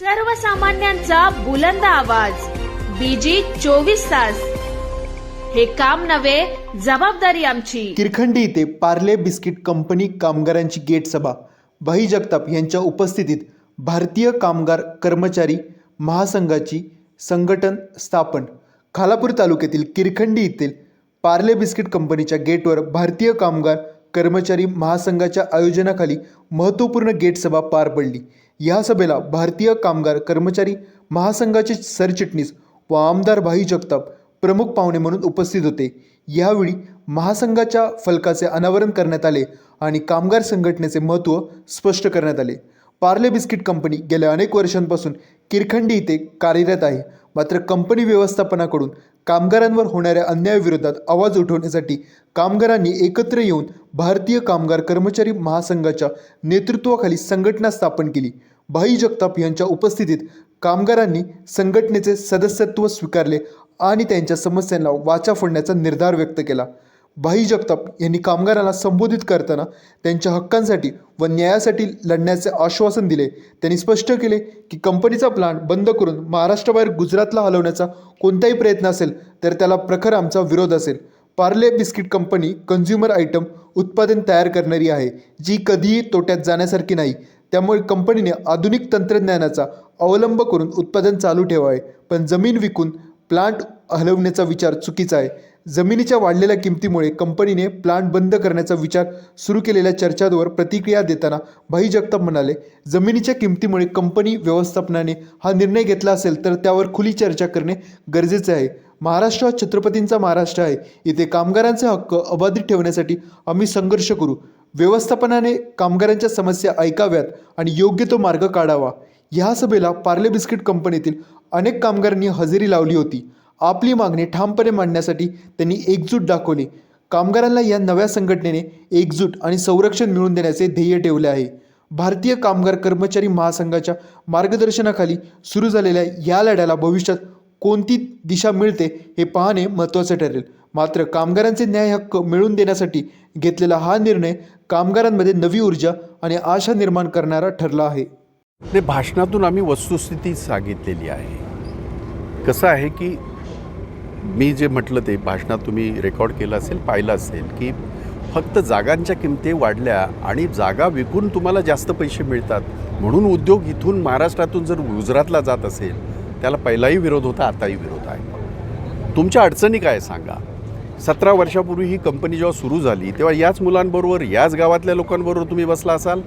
सर्वसामान्यांचा बुलंद आवाज. बीजी चोवीस तास. हे काम नव्हे जबाबदारी आमची. किरखंडी इथे पार्ले बिस्किट कंपनी कामगारांची गेट सभा. भाई जगताप यांच्या उपस्थितीत भारतीय कामगार कर्मचारी महासंघाची संघटन स्थापन. खालापूर तालुक्यातील किरखंडी येथील पार्ले बिस्किट कंपनीच्या गेटवर भारतीय कामगार कर्मचारी महासंघाच्या आयोजनाखाली महत्त्वपूर्ण गेट सभा पार पडली. या सभेला भारतीय कामगार कर्मचारी महासंघाचे सरचिटणीस व आमदार भाई जगताप प्रमुख पाहुणे म्हणून उपस्थित होते. यावेळी महासंघाच्या फलकाचे अनावरण करण्यात आले आणि कामगार संघटनेचे महत्त्व स्पष्ट करण्यात आले. पार्ले बिस्किट कंपनी गेल्या अनेक वर्षांपासून किरखंडी इथे कार्यरत आहे. मात्र कंपनी व्यवस्थापनाकडून कामगारांवर होणाऱ्या अन्यायाविरोधात आवाज उठवण्यासाठी कामगारांनी एकत्र येऊन भारतीय कामगार कर्मचारी महासंघाच्या नेतृत्वाखाली संघटना स्थापन केली. भाई जगताप यांच्या उपस्थितीत कामगारांनी संघटनेचे सदस्यत्व स्वीकारले आणि त्यांच्या समस्यांना वाचा फोडण्याचा निर्धार व्यक्त केला. भाई जगताप यांनी कामगारांना संबोधित करताना त्यांच्या हक्कांसाठी व न्यायासाठी लढण्याचे आश्वासन दिले. त्यांनी स्पष्ट केले की कंपनीचा प्लान बंद करून महाराष्ट्राबाहेर गुजरातला हलवण्याचा कोणताही प्रयत्न असेल तर त्याला प्रखर आमचा विरोध असेल. Parle biscuit company consumer item उत्पादन तयार करणारी आहे जी कधीही तोट्यात जाण्यासारखी नाही. त्यामुळे कंपनीने आधुनिक तंत्रज्ञानाचा अवलंब करून उत्पादन चालू ठेवावे पण जमीन विकून प्लांट हलवण्याचा विचार चुकीचा आहे. जमिनीच्या वाढलेल्या किमतीमुळे कंपनीने प्लांट बंद करण्याचा विचार सुरू केलेल्या चर्चांवर प्रतिक्रिया देताना भाई जगताप म्हणाले जमिनीच्या किमतीमुळे कंपनी व्यवस्थापनाने हा निर्णय घेतला असेल तर त्यावर खुली चर्चा करणे गरजेचे आहे. महाराष्ट्र हा छत्रपतींचा महाराष्ट्र आहे. इथे कामगारांचे हक्क अबाधित ठेवण्यासाठी आम्ही संघर्ष करू. व्यवस्थापनाने कामगारांच्या समस्या ऐकाव्यात आणि योग्य तो मार्ग काढावा. ह्या सभेला पार्ले बिस्किट कंपनीतील अनेक कामगारांनी हजेरी लावली होती. आपली मागणी ठामपणे मांडण्यासाठी त्यांनी एकजूट दाखवली. कामगारांना या नव्या संघटनेने एकजूट आणि संरक्षण मिळवून देण्याचे ध्येय ठेवले आहे. भारतीय कामगार कर्मचारी महासंघाच्या मार्गदर्शनाखाली सुरू झालेल्या या लढ्याला भविष्यात कोणती दिशा मिळते हे पाहणे महत्त्वाचे ठरेल. मात्र कामगारांचे न्याय हक्क मिळवून देण्यासाठी घेतलेला हा निर्णय कामगारांमध्ये नवी ऊर्जा आणि आशा निर्माण करणारा ठरला आहे. ते भाषणातून आम्ही वस्तुस्थिती सांगितलेली आहे. कसं आहे की मी जे म्हटलं ते भाषणात तुम्ही रेकॉर्ड केलं असेल पाहिलं असेल की फक्त जागांच्या किमती वाढल्या आणि जागा विकून तुम्हाला जास्त पैसे मिळतात. म्हणून उद्योग इथून महाराष्ट्रातून जर गुजरातला जात असेल त्याला पहिलाही विरोध होता आताही विरोध आहे. तुमच्या अडचणी काय सांगा. सतरा वर्षापूर्वी ही कंपनी जेव्हा सुरू झाली तेव्हा याच मुलांबरोबर याच गावातल्या लोकांबरोबर तुम्ही बसला असाल?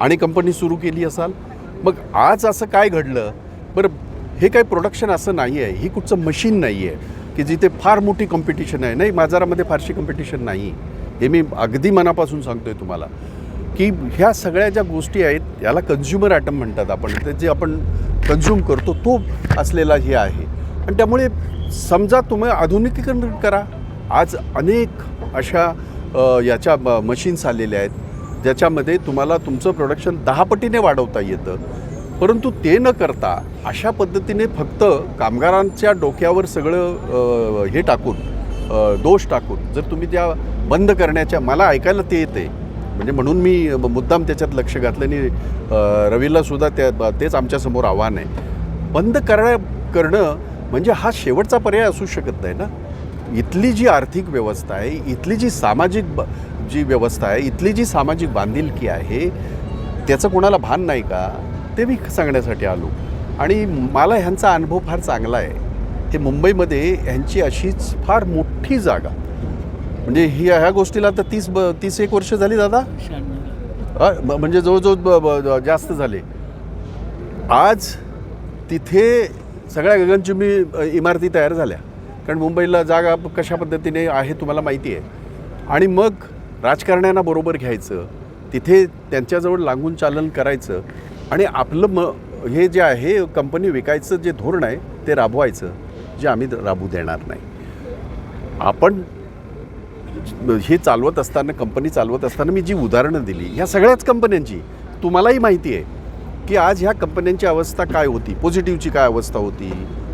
आणि कंपनी सुरू केली असाल? मग आज असं काय घडलं? बरं हे काही प्रोडक्शन असं नाही आहे ही कुठचं मशीन नाही आहे की जिथे फार मोठी कॉम्पिटिशन आहे. नाही बाजारामध्ये फारशी कॉम्पिटिशन नाही. हे मी अगदी मनापासून सांगतोय तुम्हाला की ह्या सगळ्या ज्या गोष्टी आहेत याला कन्झ्युमर आयटम म्हणतात आपण. ते जे आपण कन्झ्युम करतो तो असलेला हे आहे. आणि त्यामुळे समजा तुम्ही आधुनिकीकरण करा. आज अनेक अशा याच्या मशीन्स आलेल्या आहेत ज्याच्यामध्ये तुम्हाला तुमचं प्रोडक्शन दहा पटीने वाढवता येतं. परंतु ते न करता अशा पद्धतीने फक्त कामगारांच्या डोक्यावर सगळं हे टाकून दोष टाकून जर तुम्ही त्या बंद करण्याच्या मला ऐकायला ते येते. म्हणजे म्हणून मी मुद्दाम त्याच्यात लक्ष घातलं आणि अ, रवीला सुद्धा त्या तेच आमच्यासमोर आव्हान आहे. बंद करणं करणं म्हणजे हा शेवटचा पर्याय असू शकत नाही ना. इथली जी आर्थिक व्यवस्था आहे इथली जी सामाजिक ब जी व्यवस्था आहे इथली जी सामाजिक बांधिलकी आहे त्याचं कोणाला भान नाही का? ते मी सांगण्यासाठी आलो. आणि मला ह्यांचा अनुभव फार चांगला आहे. ते मुंबईमध्ये ह्यांची अशीच फार मोठी जागा. म्हणजे ही ह्या गोष्टीला तर तीस ब तीस एक वर्ष झाली दादा? म्हणजे जवळजवळ ब- ब- जास्त झाले. आज तिथे सगळ्या गगनचुंबी इमारती तयार झाल्या. कारण मुंबईला जागा कशा पद्धतीने आहे तुम्हाला माहिती आहे. आणि मग राजकारण्यांना बरोबर घ्यायचं तिथे त्यांच्याजवळ लागून चालन करायचं आणि आपलं म हे जे आहे कंपनी विकायचं जे धोरण आहे ते राबवायचं जे आम्ही राबू देणार नाही. आपण हे चालवत असताना कंपनी चालवत असताना मी जी उदाहरणं दिली ह्या सगळ्याच कंपन्यांची तुम्हालाही माहिती आहे की आज ह्या कंपन्यांची अवस्था काय होती? पॉझिटिव्हची काय अवस्था होती?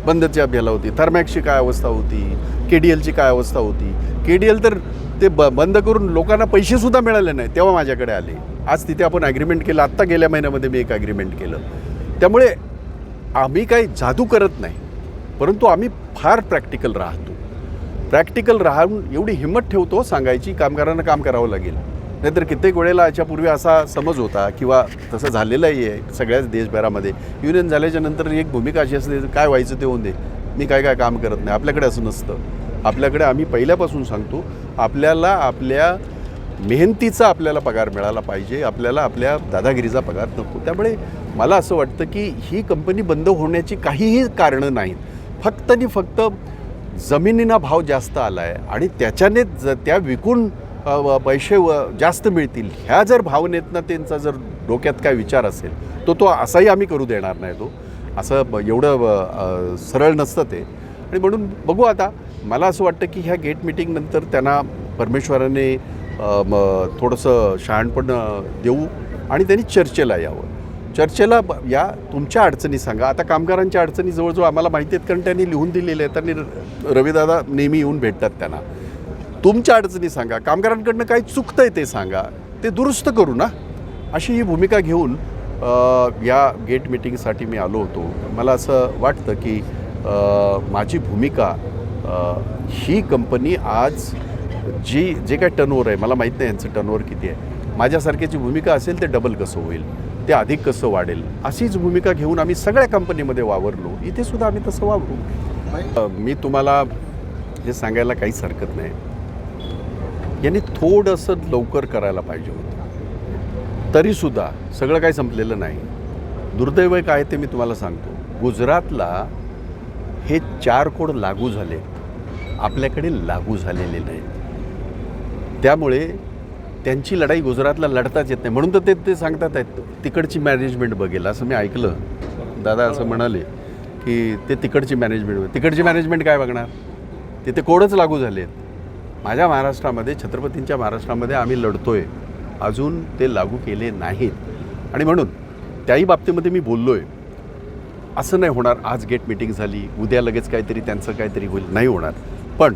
बंदची अभ्याला होती. थर्मॅक्सची काय अवस्था होती? के डी एलची काय अवस्था होती? के डी एल तर ते ब बंद करून लोकांना पैसेसुद्धा मिळाले नाही तेव्हा माझ्याकडे आले. आज तिथे आपण ॲग्रीमेंट केलं आत्ता गेल्या महिन्यामध्ये मी एक ॲग्रीमेंट केलं. त्यामुळे आम्ही काही जादू करत नाही परंतु आम्ही फार प्रॅक्टिकल राहतो. प्रॅक्टिकल राहून एवढी हिंमत ठेवतो सांगायची कामगारांना काम करावं लागेल. नाहीतर कित्येक वेळेला याच्यापूर्वी असा समज होता किंवा तसं झालेलंही आहे सगळ्याच देशभरामध्ये. युनियन झाल्याच्यानंतर एक भूमिका अशी असते काय व्हायचं ते होऊन दे. मी काय काय काम करत नाही. आपल्याकडे असं नसतं. आपल्याकडे आम्ही पहिल्यापासून सांगतो आपल्याला आपल्या मेहनतीचा आपल्याला पगार मिळाला पाहिजे आपल्याला आपल्या दादागिरीचा पगार नको. त्यामुळे मला असं वाटतं की ही कंपनी बंद होण्याची काहीही कारणं नाहीत. फक्त आणि फक्त जमिनीना भाव जास्त आला आहे आणि त्याच्याने ज त्या विकून पैसे व जास्त मिळतील ह्या जर भावनेतनं त्यांचा जर डोक्यात काय विचार असेल तो तो असाही आम्ही करू देणार नाही तो. असं एवढं सरळ नसतं ते. आणि म्हणून बघू आता मला असं वाटतं की ह्या गेट मिटिंगनंतर त्यांना परमेश्वराने थोडंसं शहाणपण देऊ आणि त्यांनी चर्चेला यावं. चर्चेला ब- या तुमच्या अडचणी सांगा. आता कामगारांच्या अडचणी जवळजवळ आम्हाला माहिती आहेत कारण त्यांनी लिहून दिलेले आहेत. आणि र- रविदादा नेहमी येऊन भेटतात त्यांना. तुमच्या अडचणी सांगा. कामगारांकडनं काय चुकतंय ते सांगा. ते दुरुस्त करू ना. अशी ही भूमिका घेऊन या गेट मिटिंगसाठी मी आलो होतो. मला असं वाटतं की माझी भूमिका ही कंपनी आज जी जे काय टर्नओव्हर आहे मला माहीत नाही यांचं टर्नओव्हर किती आहे. माझ्यासारख्याची भूमिका असेल ते डबल कसं होईल? ते अधिक कसं वाढेल? अशीच भूमिका घेऊन आम्ही सगळ्या कंपनीमध्ये वावरलो. इथे सुद्धा आम्ही तसं वावरू. मी तुम्हाला हे सांगायला काहीच हरकत नाही. यांनी थोडंसं लवकर करायला पाहिजे होतं. तरीसुद्धा सगळं काही संपलेलं नाही. दुर्दैव काय ते मी तुम्हाला सांगतो. गुजरातला हे चार कोड लागू झाले. आपल्याकडे लागू झालेले नाहीत त्यामुळे त्यांची लढाई गुजरातला लढताच येत नाही. म्हणून तर ते ते सांगतात आहेत तिकडची मॅनेजमेंट बघेल. असं मी ऐकलं. दादा असं म्हणाले की ते तिकडची मॅनेजमेंट तिकडची मॅनेजमेंट काय बघणार? तिथे कोडच लागू झाले आहेत माझ्या महाराष्ट्रामध्ये छत्रपतींच्या महाराष्ट्रामध्ये आम्ही लढतो आहे अजून ते लागू केले नाहीत. आणि म्हणून त्याही बाबतीमध्ये मी बोललो आहे असं नाही होणार आज गेट मिटिंग झाली उद्या लगेच काहीतरी त्यांचं काहीतरी होईल. नाही होणार. पण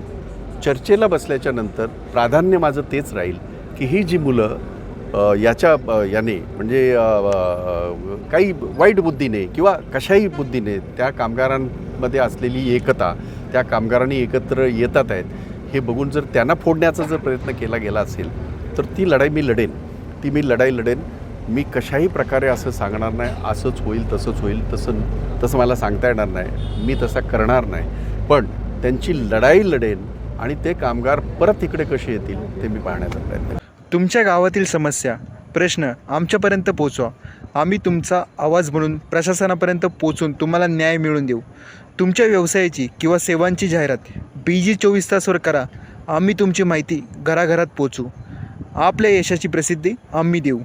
चर्चेला बसल्याच्या नंतर प्राधान्य माझं तेच राहील की ही जी मुलं याच्या याने म्हणजे काही वाईट बुद्धीने किंवा कशाही बुद्धीने त्या कामगारांमध्ये असलेली एकता त्या कामगारांनी एकत्र येतात आहेत. हे बघून जर त्यांना फोडण्याचा जर प्रयत्न केला गेला असेल तर ती लढाई मी लढेन. ती मी लढाई लढेन. मी कशाही प्रकारे असं सांगणार नाही असंच होईल तसंच होईल तसं तसं मला सांगता येणार नाही. मी तसा करणार नाही. पण त्यांची लढाई लढेन आणि ते कामगार परत इकडे कसे येतील ते मी पाहण्याचा प्रयत्न तुमच्या गावातील समस्या प्रश्न आमच्यापर्यंत पोचवा आम्ही तुमचा आवाज म्हणून प्रशासनापर्यंत पोचून तुम्हाला न्याय मिळवून देऊ. तुमच्या व्यवसायाची किंवा सेवांची जाहिरात जी चोवीस तासवर करा. आम्ही तुमची माहिती घराघरात पोचू आपल्या यशाची प्रसिद्धी आम्ही देऊ.